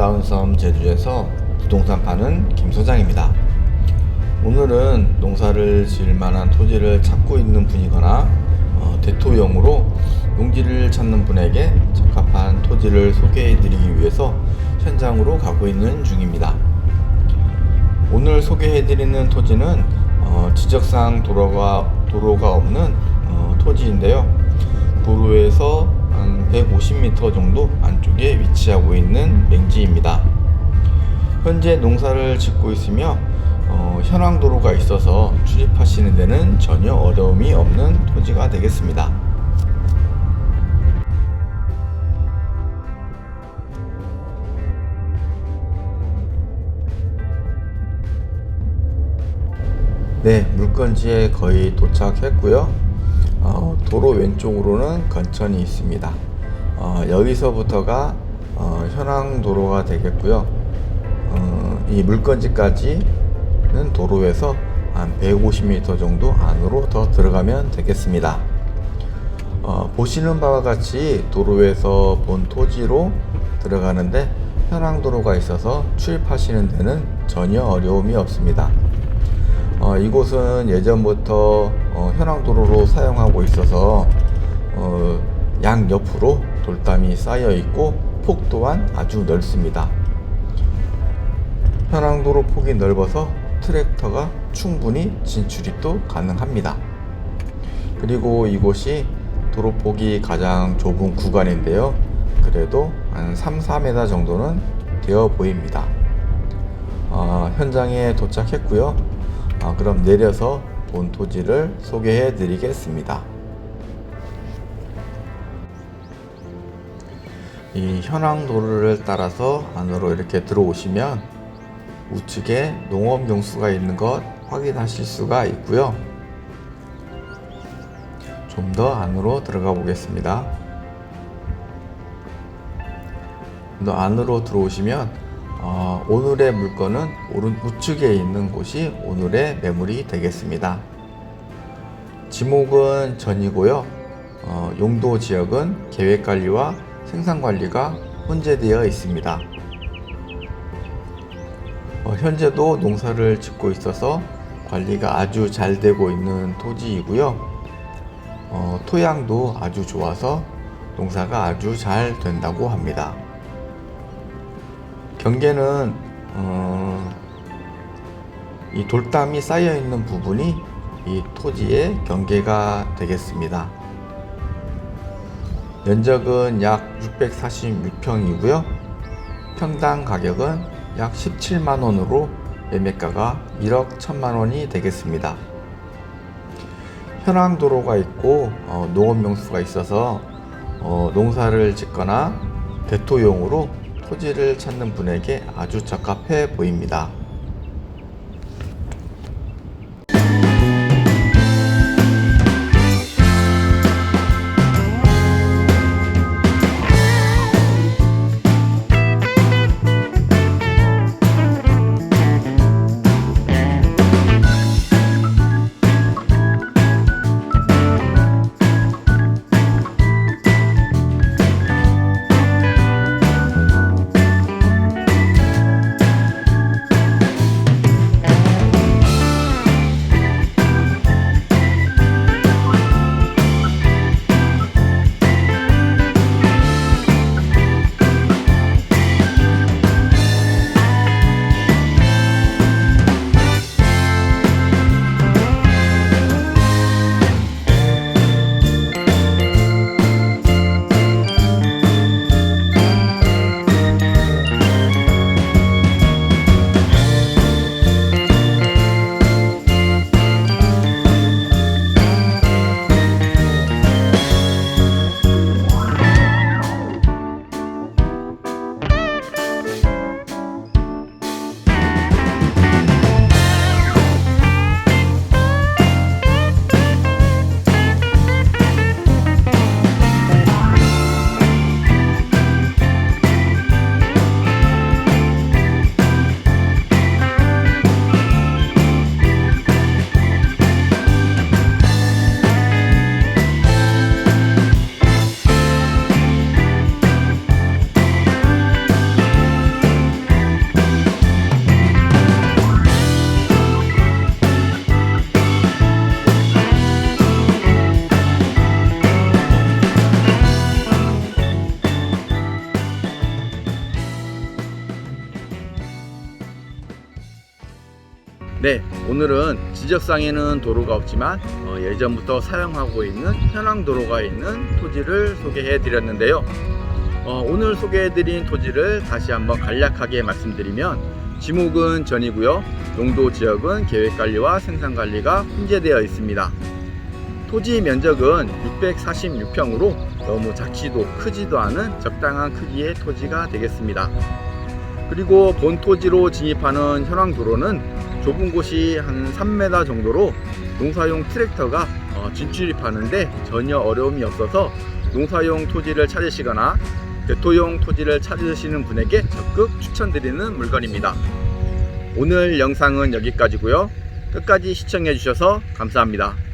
아름다운 섬 제주에서 부동산 파는 김 소장입니다. 오늘은 농사를 지을 만한 토지를 찾고 있는 분이거나 어, 대토용으로 용지를 찾는 분에게 적합한 토지를 소개해 드리기 위해서 현장으로 가고 있는 중입니다. 오늘 소개해 드리는 토지는 어, 지적상 도로가, 도로가 없는 어, 토지인데요. 도로에서 한 150m 정도 안 쪽에 위치하고 있는 맹지입니다. 현재 농사를 짓고 있으며 어, 현황 도로가 있어서 출입하시는 데는 전혀 어려움이 없는 토지가 되겠습니다. 네, 물건지에 거의 도착했고요. 어, 도로 왼쪽으로는 건천이 있습니다. 어, 여기서부터가 어, 현황 도로가 되겠고요. 어, 이 물건지까지는 도로에서 한 150m 정도 안으로 더 들어가면 되겠습니다. 어, 보시는 바와 같이 도로에서 본 토지로 들어가는데 현황 도로가 있어서 출입하시는 데는 전혀 어려움이 없습니다. 어, 이곳은 예전부터 어, 현황도로로 사용하고 있어서 어, 양 옆으로 돌담이 쌓여 있고 폭 또한 아주 넓습니다. 현황도로 폭이 넓어서 트랙터가 충분히 진출이 또 가능합니다. 그리고 이곳이 도로폭이 가장 좁은 구간인데요. 그래도 한 3, 4m 정도는 되어 보입니다. 어, 현장에 도착했고요. 아, 그럼 내려서 본 토지를 소개해 드리겠습니다. 이 현황 도로를 따라서 안으로 이렇게 들어오시면 우측에 농업 용수가 있는 것 확인하실 수가 있고요. 좀 더 안으로 들어가 보겠습니다. 더 안으로 들어오시면 어, 오늘의 물건은 오른 우측에 있는 곳이 오늘의 매물이 되겠습니다. 지목은 전이고요. 어, 용도 지역은 계획 관리와 생산 관리가 혼재되어 있습니다. 어, 현재도 농사를 짓고 있어서 관리가 아주 잘 되고 있는 토지이고요. 어, 토양도 아주 좋아서 농사가 아주 잘 된다고 합니다. 경계는 어, 이 돌담이 쌓여 있는 부분이 이 토지의 경계가 되겠습니다. 면적은 약 646평이고요. 평당 가격은 약 17만 원으로 매매가가 1억 1천만 원이 되겠습니다. 현황 도로가 있고 어, 농업 명수가 있어서 어, 농사를 짓거나 대토용으로 토지를 찾는 분에게 아주 적합해 보입니다. 네, 오늘은 지적상에는 도로가 없지만 어, 예전부터 사용하고 있는 현황 도로가 있는 토지를 소개해 드렸는데요. 어, 오늘 소개해 드린 토지를 다시 한번 간략하게 말씀드리면 지목은 전이고요. 용도 지역은 계획관리와 생산관리가 훈제되어 있습니다. 토지 면적은 646평으로 너무 작지도 크지도 않은 적당한 크기의 토지가 되겠습니다. 그리고 본 토지로 진입하는 현황 도로는 좁은 곳이 한 3m 정도로 농사용 트랙터가 어, 진출입하는데 전혀 어려움이 없어서 농사용 토지를 찾으시거나 대토용 토지를 찾으시는 분에게 적극 추천드리는 물건입니다. 오늘 영상은 여기까지고요. 끝까지 시청해 주셔서 감사합니다.